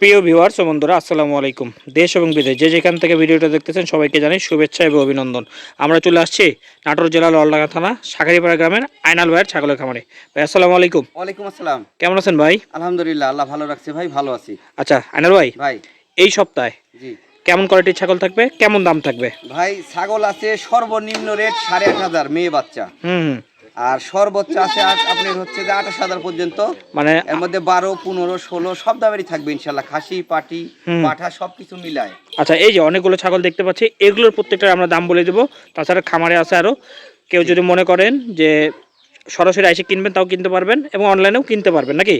প্রিয় ভিউয়ার্স বন্ধুরা আসসালামু আলাইকুম। দেশ এবং বিদেশ যে যেখান থেকে ভিডিওটা দেখতেছেন সবাইকে জানাই শুভেচ্ছা এবং অভিনন্দন। আমরা চলে আসছি নাটোর জেলার ললডাঙ্গা থানা শাখারিপাড়া গ্রামের আইনাল ভাইয়ের ছাগলের খামারে। ভাই আসসালামু আলাইকুম। ওয়ালাইকুম আসসালাম। কেমন আছেন ভাই? আলহামদুলিল্লাহ আল্লাহ ভালো রাখছে ভাই ভালো আছি। আচ্ছা আইনাল ভাই ভাই। এই সপ্তাহে জি। কেমন কোয়ালিটির ছাগল থাকবে? কেমন দাম থাকবে? ভাই ছাগল আছে সর্বনিম্ন রেট সাড়ে আট হাজার মেয়ে বাচ্চা। হুম হুম। আর সর্বোচ্চ আছে আজ আপনার হচ্ছে যে আঠাশ হাজার পর্যন্ত। মানে এর মধ্যে বারো পনেরো ষোলো সব দামেরই থাকবে ইনশাল্লাহ। খাসি পাটি। পাঠা সব কিছু মিলায়। আচ্ছা এই যে অনেকগুলো ছাগল দেখতে পাচ্ছি এগুলোর প্রত্যেকটার আমরা দাম বলে দেবো। তাছাড়া খামারে আছে আরও কেউ যদি মনে করেন যে সরাসরি এসে কিনবেন তাও কিনতে পারবেন এবং অনলাইনেও কিনতে পারবেন নাকি?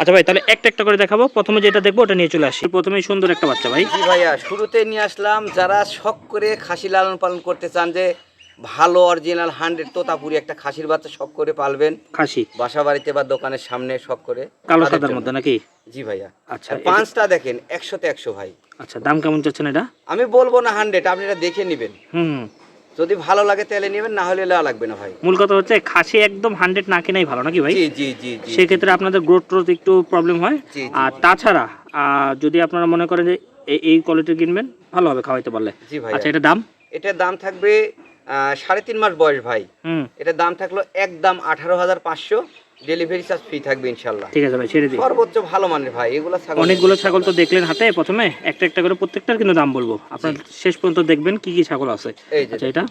আচ্ছা ভাই তাহলে একটা একটা করে দেখাবো। প্রথমে যেটা দেখব ওটা নিয়ে চলে আসি। প্রথমেই সুন্দর একটা বাচ্চা ভাই। ভাইয়া শুরুতে নিয়ে আসলাম যারা শখ করে খাসি লালন পালন করতে চান যে ভালো অরিজিনাল হান্ড্রেড তোতাপুরি একটা খাসির বাচ্চা শখ করে পালবেন। খাসি? বাসা বাড়িতে বা দোকানের সামনে শখ করে। কালো সাদার মধ্যে নাকি? জি ভাইয়া। আচ্ছা পাঁচটা দেখেন একশোতে একশো ভাই। আচ্ছা দাম কেমন চাচ্ছেন এটা? আমি বলব না হান্ড্রেড আপনি এটা দেখে নেবেন। হুম। যদি ভালো লাগে তাহলে নেবেন না হলে লাগবে না ভাই। মূল কথা হচ্ছে খাসি একদম হান্ড্রেড না কেনাই ভালো নাকি ভাই? জি জি জি সেক্ষেত্রে আপনাদের গ্রোথ ট্রোথ একটু প্রবলেম হয়। আর তাছাড়া যদি আপনারা মনে করেন যে এই- কোয়ালিটির কিনবেন ভালো হবে খাওয়াইতে পারলে। জি ভাই আচ্ছা এটা দাম? এটার দাম থাকবে সাড়ে তিন মাস বয়স ভাই। এটা এটার দাম থাকল একদম আঠারো হাজার পাঁচশো। ডেলিভারি চার্জ ফ্রি থাকবে ইনশাল্লাহ। ঠিক আছে ভাই ছেড়ে দিই সর্বোচ্চ ভালো মানের ভাই এগুলো ছাগল। অনেকগুলো ছাগল তো দেখলেন হাতে প্রথমে একটা একটা করে প্রত্যেকটার কিন্তু দাম বলব। আপনার শেষ পর্যন্ত দেখবেন কি কি ছাগল আছে। আচ্ছা এটা?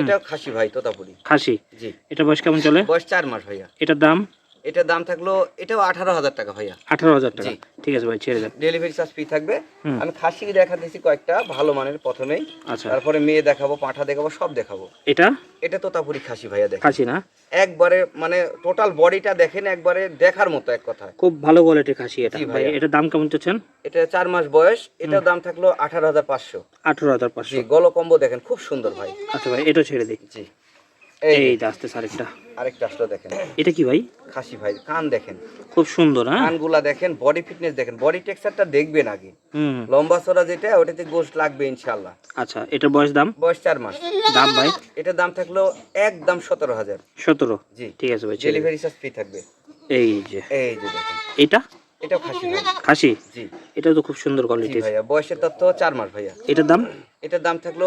এটা খাসি ভাই তোতাপুরি। খাসি। জি। এটা বয়স কেমন চলে? বয়স চার মাস ভাইয়া। এটার দাম? এটার দাম থাকল এটাও আঠারো হাজার টাকা ভাইয়া। আঠারো হাজার টাকা। ঠিক আছে ভাই ছেড়ে দেন। ডেলিভারি চার্জ ফ্রি থাকবে। আমি খাসি দেখা দিয়েছি কয়েকটা ভালো মানের প্রথমেই। আচ্ছা। তারপরে মেয়ে দেখাবো পাঁঠা দেখাবো সব দেখাবো। এটা? এটা তোতাপুরি খাসি ভাইয়া দেখ খাসি না? একবারে মানে টোটাল বডিটা দেখেন একবারে দেখার মতো এক কথায় খুব ভালো কোয়ালিটির খাসি এটা। ভাই। এটার দাম কেমন চাচ্ছেন? এটা চার মাস বয়স এটার দাম থাকল আঠারো হাজার পাঁচশো। আঠারো হাজার পাঁচশো। জি গলো কম্বো দেখেন খুব সুন্দর ভাই। আচ্ছা ভাই এটা ছেড়ে দিই। জি। এই আসতেছে আরেকটা। আরেকটা আসলো দেখেন। এটা কি ভাই? খাসি ভাই কান দেখেন। খুব সুন্দর হ্যাঁ? কানগুলা দেখেন বডি ফিটনেস দেখেন। বডি টেক্সচারটা দেখবেন আগে। লম্বা চড়া যেটা ওটাতে গোস্ট লাগবে ইনশাল্লাহ আচ্ছা এটার বয়স দাম? বয়স চার মাস। দাম ভাই? এটার দাম থাকল একদম সতেরো হাজার। সতেরো? জি। ঠিক আছে ভাই ডেলিভারি চার্জ ফ্রি থাকবে। এই যে। এই যে দেখেন। এটা? এটাও খাসি খাসি? জি। এটা তো খুব সুন্দর জি কোয়ালিটির ভাইয়া বয়সের তথ্য চার মাস ভাইয়া। এটার দাম? এটার দাম থাকল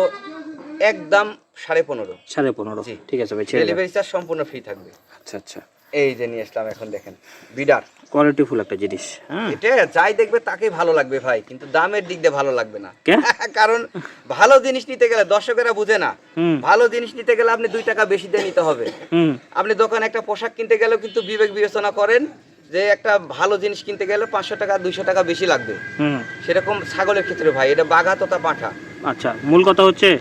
একদম সাড়ে পনেরো। সাড়ে পনেরো। ঠিক আছে ভাই ডেলিভারি চার্জ সম্পূর্ণ ফ্রি থাকবে। আচ্ছা আচ্ছা। এই যে নিয়ে আসলাম এখন দেখেন বিডার। কোয়ালিটি ফুল একটা জিনিস। হ্যাঁ। এটা যাই দেখবে তাকেই ভালো লাগবে ভাই কিন্তু দামের দিক দিয়ে ভালো লাগবে না। কারণ ভালো জিনিস নিতে গেলে দর্শকেরা বুঝে না। ভালো জিনিস নিতে গেলে আপনি দুই টাকা বেশি দিয়ে নিতে হবে। আপনি দোকানে একটা পোশাক কিনতে গেলেও কিন্তু বিবেক বিবেচনা করেন যে একটা ভালো জিনিস কিনতে গেলে পাঁচশো টাকা দুইশো টাকা বেশি লাগবে। হুম। সেরকম ছাগলের ক্ষেত্রে ভাই এটা বাঘা তোতা পাঠা। আচ্ছা মূল কথা হচ্ছে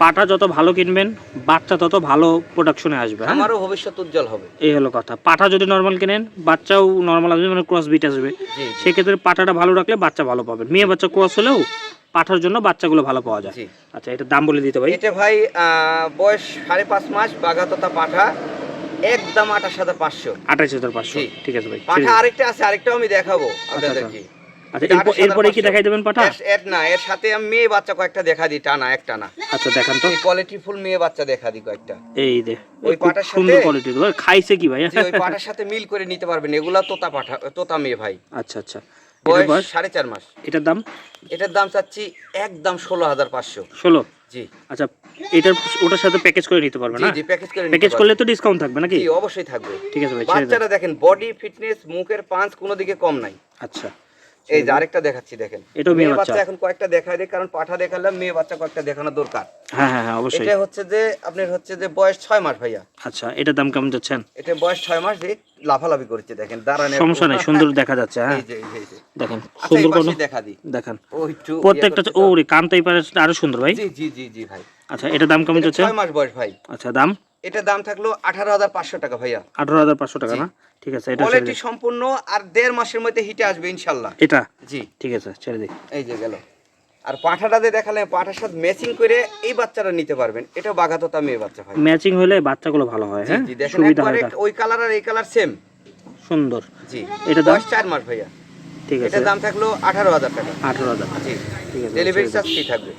পাটা যত ভালো কিনবেন বাচ্চা তত ভালো প্রোডাকশনে আসবে হ্যাঁ? আমারও ভবিষ্যৎ উজ্জ্বল হবে। এই হলো কথা। পাঠা যদি নর্মাল কিনেন বাচ্চাও নর্মাল আসবে মানে ক্রস বিট আসবে। সেক্ষেত্রে পাঠাটা ভালো রাখলে বাচ্চা ভালো পাবেন মেয়ে বাচ্চা ক্রস হলেও পাঠার জন্য বাচ্চাগুলো ভালো পাওয়া যায়। আচ্ছা এটা দাম বলে দিতে ভাই এটা ভাই বয়স সাড়ে পাঁচ মাস বাঘা তোতা পাঠা একদম আঠাশ হাজার পাঁচশো। আঠাইশ হাজার পাঁচশো। ঠিক আছে ভাই পাঠা। আরেকটা আছে আরেকটাও আমি দেখাবো আপনাদেরকে। আচ্ছা এটা এরপর- 28,500 এরপরে কি দেখাই দেবেন পাঠা? এর- এর না এর সাথে আমি মেয়ে বাচ্চা কয়েকটা দেখা দিই টানা এক টানা। আচ্ছা দেখান তো। কোয়ালিটি ফুল মেয়ে বাচ্চা দেখা দিই কয়েকটা। এই দে ওই খুব পাটার সুন্দর সাথে- কোয়ালিটি খাইছে কি ভাই? ওই পাটার সাথে মিল করে নিতে পারবেন এগুলা তোতা পাঠা তোতা মেয়ে ভাই। আচ্ছা আচ্ছা। এটার বয়স বয়স? সাড়ে চার মাস। এটার দাম? এটার দাম চাচ্ছি একদম ষোলো হাজার পাঁচশো। ষোলো? জি। আচ্ছা এটার ওটার সাথে প্যাকেজ করে নিতে পারবে না? জি প্যাকেজ করে প্যাকেজ করলে তো ডিসকাউন্ট থাকবে নাকি? জি অবশ্যই থাকবে। ঠিক আছে ভাই বাচ্চারা দেখেন বডি ফিটনেস মুখের পাঁচ কোনো দিকে কম নাই। আচ্ছা। এই যে আরেকটা দেখাচ্ছি দেখেন। এটাও মেয়ে বাচ্চা। এখন কয়েকটা দেখাই দেয় কারণ পাঠা দেখালাম মেয়ে বাচ্চা কয়েকটা দেখানো দরকার। হ্যাঁ হ্যাঁ হ্যাঁ অবশ্যই। এটা হচ্ছে যে আপনার হচ্ছে যে বয়স ছয় মাস ভাইয়া। আচ্ছা এটার দাম কেমন যাচ্ছেন? এটা বয়স ছয় মাস যে লাফালাফি করছে দেখেন দাঁড়ানে সমস্যা নেই সুন্দর দেখা যাচ্ছে হ্যাঁ। দেখেন আচ্ছা সুন্দর পাশে দেখা দিই। দেখেন। প্রত্যেকটা ইয়ে ও করছে রে পারে আরও সুন্দর ভাই। জি জি জি জি ভাই। আচ্ছা এটা দাম কেমন যাচ্ছে? ছয় মাস বয়স ভাই। আচ্ছা দাম? এটা দাম থাকল আঠারো হাজার পাঁচশো টাকা ভাইয়া। আঠারো হাজার পাঁচশো টাকা না? ঠিক আছে এটা কোয়ালিটি সম্পূর্ণ আর দেড় মাসের মধ্যে হিটে আসবে ইনশাল্লাহ। এটা? জি। ঠিক আছে ছেড়ে দিই। এই যে গেল। আর পাঠাটা দিয়ে দেখালে পাঠার সাথে ম্যাচিং করে এই বাচ্চাটা নিতে পারবেন। এটাও বাঘাততা মেয়ে বাচ্চা ভাই ম্যাচিং হলে বাচ্চাগুলো ভালো হয় হ্যাঁ? জি দেখেন সুবিধা হয় এটা। ওই কালার আর এই কালার সেম সুন্দর। জি। এটা দাম? বয়স চার মাস ভাইয়া। ঠিক আছে। এটার দাম থাকল আঠারো হাজার টাকা। আঠারো হাজার। জি। ঠিক আছে ডেলিভারি চার্জ ফ্রি থাকবে।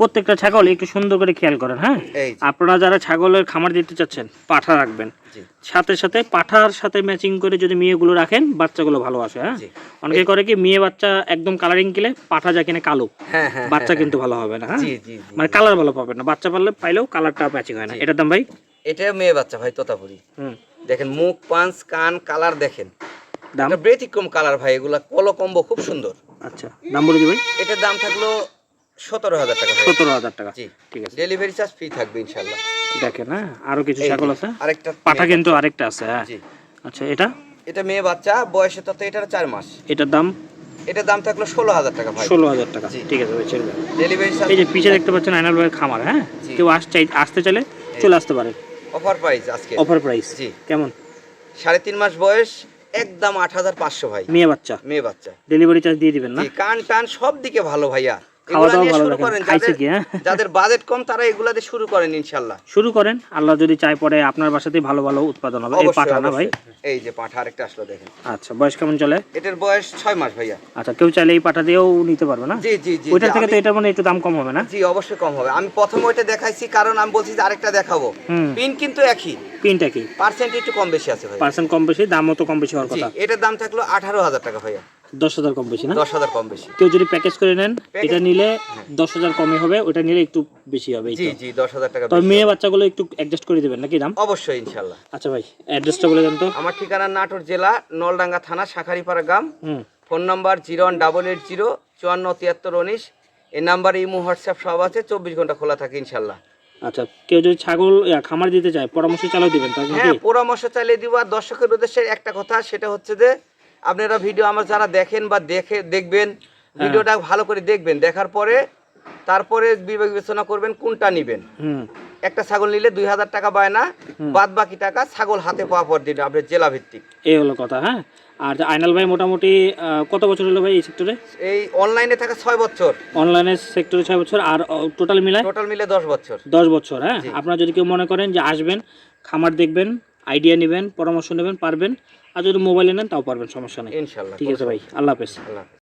প্রত্যেকটা ছাগল একটু সুন্দর করে খেয়াল করেন হ্যাঁ? আপনারা যারা ছাগলের খামার দিতে চাচ্ছেন পাঠা রাখবেন। সাথে সাথে পাঠার সাথে ম্যাচিং করে যদি মেয়েগুলো রাখেন বাচ্চাগুলো ভালো আসে হ্যাঁ? অনেকে করে কি মেয়ে বাচ্চা একদম কালারিং কিলে পাঠা যা কিনে কালো। হ্যাঁ হ্যাঁ বাচ্চা কিন্তু ভালো হবে না হ্যাঁ? মানে কালার ভালো পাবেন না। বাচ্চা পারলে পাইলেও কালারটা ম্যাচিং হয় না। এটার দাম ভাই? এটা মেয়ে বাচ্চা ভাই তোতাপুরি। হুম। দেখেন মুখ পাঁচ কান কালার দেখেন। দাম? এটা ব্যতিক্রম কালার ভাই এগুলা কলো কম্বো খুব সুন্দর। আচ্ছা দাম বলে দিবেন। এটার দাম থাকল সতেরো হাজার টাকা সতেরো হাজার টাকা। জি। ঠিক আছে। ডেলিভারি চার্জ ফ্রি থাকবে ইনশাল্লাহ দেখেন হ্যাঁ আরও কিছু ছাগল আছে? আরেকটা পাঠা কিন্তু আরেকটা আছে হ্যাঁ। আচ্ছা এটা? এটা মেয়ে বাচ্চা বয়সে তত এটার চার মাস। এটার দাম? এটার দাম থাকল ষোলো হাজার টাকা ভাই। ষোলো হাজার টাকা। ঠিক আছে ভাই ছেড়ে ডেলিভারি চার্জ এই যে পিছে দেখতে পাচ্ছেন আইনাল ভাইয়ের খামার হ্যাঁ। কেউ আসতে আসতে চাইলে চলে আসতে পারে। অফার প্রাইস আজকে। অফার প্রাইস জি। কেমন? সাড়ে তিন মাস বয়স একদম আট হাজার পাঁচশো ভাই। মেয়ে বাচ্চা? মেয়ে বাচ্চা। ডেলিভারি চার্জ দিয়ে দিবেন না? কান টান সব দিকে ভালো ভাইয়া। খাওয়া দাওয়া ভালো খাইছে কি, হ্যাঁ? যাদের বাজেট কম তারা এগুলা দিয়ে শুরু করেন ইনশাল্লাহ। শুরু করেন আল্লাহ যদি পরে আপনার বাসাতেই ভালো ভালো উৎপাদন হবে। এই পাঠা না ভাই? এই যে পাঠা আরেকটা আসলো দেখেন। আচ্ছা বয়স কেমন চলে? এটার বয়স ছয় মাস ভাইয়া। আচ্ছা কেউ চাইলে এই পাঠা দিয়েও নিতে পারবে না? জি জি জি ওইটার জি, থেকে তো আমি- মানে একটু দাম কম হবে না? জি অবশ্যই কম হবে। আমি প্রথমে ওইটা দেখাইছি কারণ আমি বলছি যে আরেকটা দেখাবো। পিন কিন্তু একই। পিনটা কি? পার্সেন্ট একটু কম বেশি আছে ভাই পার্সেন্ট কম বেশি দামও তো কম বেশি হওয়ার কথা। এটার দাম থাকল আঠারো হাজার টাকা ভাইয়া। দশ হাজার কম বেশি না? দশ হাজার কম বেশি। কেউ যদি প্যাকেজ করে নেন এটা নিলে দশ হাজার হবে ওটা নিলে একটু বেশি হবে জি জি দশ হাজার টাকা তবে মেয়ে বাচ্চাগুলো একটু অ্যাডজাস্ট করে দেবেন নাকি দাম? অবশ্যই ইনশাল্লাহ। আচ্ছা ভাই অ্যাড্রেসটা বলে দেন তো। আমার ঠিকানা নাটোর জেলা নলডাঙ্গা থানা শাখারিপাড়া গ্রাম। Phone number zero one double eight zero চুয়ান্ন তিয়াত্তর উনিশ। এই নাম্বারে ইমো হোয়াটসঅ্যাপ সব আছে চব্বিশ ঘণ্টা খোলা থাকে ইনশাল্লাহ। আচ্ছা কেউ যদি ছাগল খামার দিতে চায় পরামর্শ চালাও দিবেন হ্যাঁ পরামর্শ চালিয়ে দিব। আর দর্শকের উদ্দেশ্যে একটা কথা সেটা হচ্ছে যে আপনারা ভিডিও আমার যারা দেখেন বা দেখে দেখবেন ভিডিওটা ভালো করে দেখবেন দেখার পরে তারপরে বিবেক বিবেচনা করবেন কোনটা নেবেন। হুম। একটা ছাগল নিলে দুই হাজার টাকা পায় না বাদ বাকি টাকা ছাগল হাতে পাওয়া পর দিন আপনার জেলা ভিত্তিক এই হলো কথা হ্যাঁ? আর আইনাল ভাই মোটামুটি কত বছর হলো ভাই এই সেক্টরে এই অনলাইনে থাকা ছয় বছর। অনলাইনের সেক্টরে ছয় বছর আর টোটাল মিলায়? টোটাল মিলে দশ বছর। দশ বছর হ্যাঁ? আপনারা যদি কেউ মনে করেন যে আসবেন খামার দেখবেন আইডিয়া নেবেন পরামর্শ নেবেন পারবেন আর যদি মোবাইলে নেন তাও পারবেন সমস্যা নেই। ইনশাল্লাহ ঠিক আছে ভাই আল্লাহ হাফেজ। আল্লাহ হাফেজ।